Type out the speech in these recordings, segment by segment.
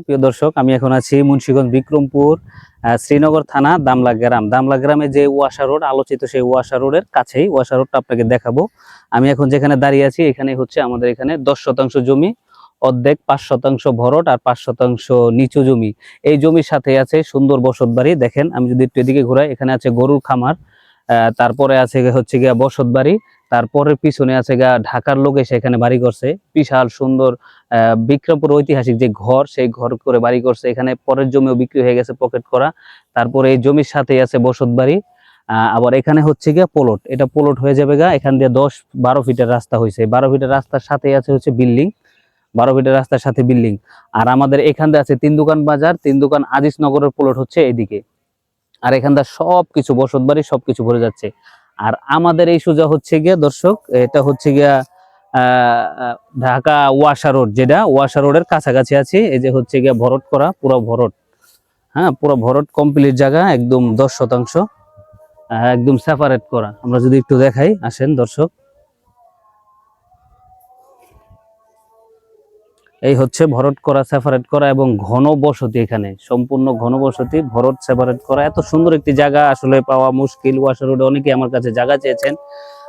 প্রিয় দর্শক, আমি এখন আছি মুন্সীগঞ্জ বিক্রমপুর শ্রীনগর থানা দামলা গ্রাম। দামলা গ্রামে যে ওয়াশা রোড, আলোচিত সেই ওয়াসা রোডের কাছেই ওয়াসা রোডটা আপনাকে দেখাবো। আমি এখন যেখানে দাঁড়িয়ে আছি, এখানে হচ্ছে আমাদের এখানে দশ শতাংশ জমি, অর্ধেক পাঁচ শতাংশ ভরট আর পাঁচ শতাংশ নিচু জমি। এই জমির সাথে আছে সুন্দর বসত বাড়ি। দেখেন, আমি যদি একটু এদিকে ঘুরাই, এখানে আছে গরুর খামার তারপরে আছে হচ্ছে গিয়া বসত বাড়ি। তারপরে পিছনে আছে গা, ঢাকার লোক এসে এখানে বাড়ি করছে। বিশাল সুন্দর বিক্রমপুর ঐতিহাসিক যে ঘর, সেই ঘর করে বাড়ি করছে। এখানে পরের জমিও বিক্রি হয়ে গেছে পকেট করা। তারপরে এই জমির সাথেই আছে বসত বাড়ি। আবার এখানে হচ্ছে গিয়া পোলট। এটা পোলট হয়ে যাবে গা, এখান দিয়ে দশ বারো ফিটের রাস্তা হয়েছে বারো ফিটের রাস্তার সাথেই আছে হচ্ছে বিল্ডিং। বারো ফিটের রাস্তার সাথে বিল্ডিং। আর আমাদের এখান দিয়ে আছে তিন দোকান বাজার, তিন দোকান আজিজ নগরের পোলট হচ্ছে এইদিকে। আর এখান দিয়ে সব কিছু বসত বাড়ি সবকিছু ভরে যাচ্ছে। আর আমাদের এই সোজা হচ্ছে গিয়া, দর্শক, এটা হচ্ছে গিয়া ঢাকা ওয়াসা রোড, যেটা ওয়াসা রোডের কাছাকাছি আছে। এই যে হচ্ছে গিয়া ভরট করা, পুরো ভরট। হ্যাঁ পুরো ভরট কমপ্লিট জায়গা, একদম দশ শতাংশ একদম সেপারেট করা। আমরা যদি একটু দেখাই, আসেন দর্শক। এই হচ্ছে ভরট করা সেপারেট করা এবং ঘন বসতি এখানে। সম্পূর্ণ ঘন বসতি ভরট সেপারেট করা। এত সুন্দর একটি জায়গা আসলে পাওয়া মুশকিল। ওয়াশার রোডে অনেকে আমার কাছে জায়গা চেয়েছেন।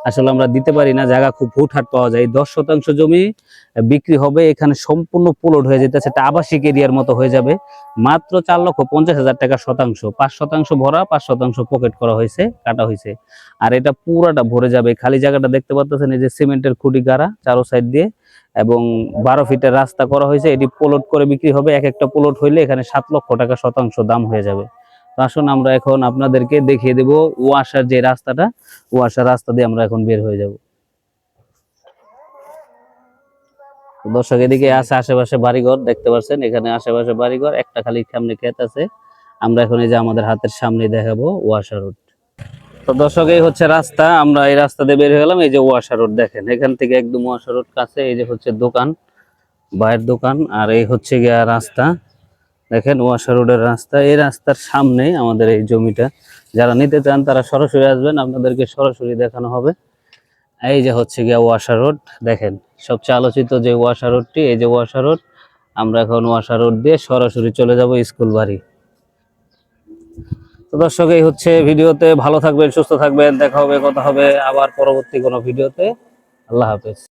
আসলে আমরা দিতে পারি না, জায়গা খুব হুটহাট পাওয়া যায়। দশ শতাংশ জমি বিক্রি হবে, এখানে সম্পূর্ণ প্লট হয়ে যেতেছে একটা আবাসিক এরিয়ার মতো হয়ে যাবে। মাত্র চার লক্ষ পঞ্চাশ হাজার টাকা শতাংশ, পাঁচ শতাংশ ভরা, পাঁচ শতাংশ পকেট করা হয়েছে, কাটা হয়েছে। আর এটা পুরাটা ভরে যাবে খালি জায়গাটা দেখতে পাচ্ছেন এই যে সিমেন্টের খুঁটি গাড়া চারো সাইড দিয়ে, এবং বারো ফিটের রাস্তা করা হয়েছে, এটি প্লট করে বিক্রি হবে, এক একটা প্লট হইলে এখানে সাত লক্ষ টাকা শতাংশ দাম হয়ে যাবে। আসুন আমরা এখন আপনাদেরকে দেখিয়ে দেব ওয়াসার যে রাস্তাটা, ওয়াসার রাস্তা দিয়ে আমরা এখন বের হয়ে যাব। দর্শক, এদিকে আছে আশেপাশে বাড়িঘর, দেখতে পাচ্ছেন এখানে আশেপাশে বাড়িঘর, একটা খালি সামনে ক্ষেত আছে। আমরা এখন এই যে আমাদের হাতের সামনে দেখাবো ওয়াসা রোড। তো দর্শক, এই হচ্ছে রাস্তা, আমরা এই রাস্তা দিয়ে বের হয়ে গেলাম, এই যে ওয়াসা রোড দেখেন, এখান থেকে একদম ওয়াসা রোড কাছে এই যে হচ্ছে দোকান, বাইরের দোকান, আর এই হচ্ছে গিয়া রাস্তা। দেখেন ওয়াসা রোডের রাস্তা। এই রাস্তার সামনে আমাদের এই জমিটা, যারা নিতে চান তারা সরাসরি আসবেন, আপনাদেরকে সরাসরি দেখানো হবে। এই যে হচ্ছে গিয়া ওয়াশা রোড, দেখেন, সবচেয়ে আলোচিত যে ওয়াসা রোডটি, এই যে ওয়াশা রোড, আমরা এখন ওয়াশা রোড দিয়ে সরাসরি চলে যাব স্কুল বাড়ি। তো দর্শক, এই হচ্ছে ভিডিওতে, ভালো থাকবেন, সুস্থ থাকবেন, দেখা হবে, কথা হবে আবার পরবর্তী কোনো ভিডিওতে। আল্লাহ হাফেজ।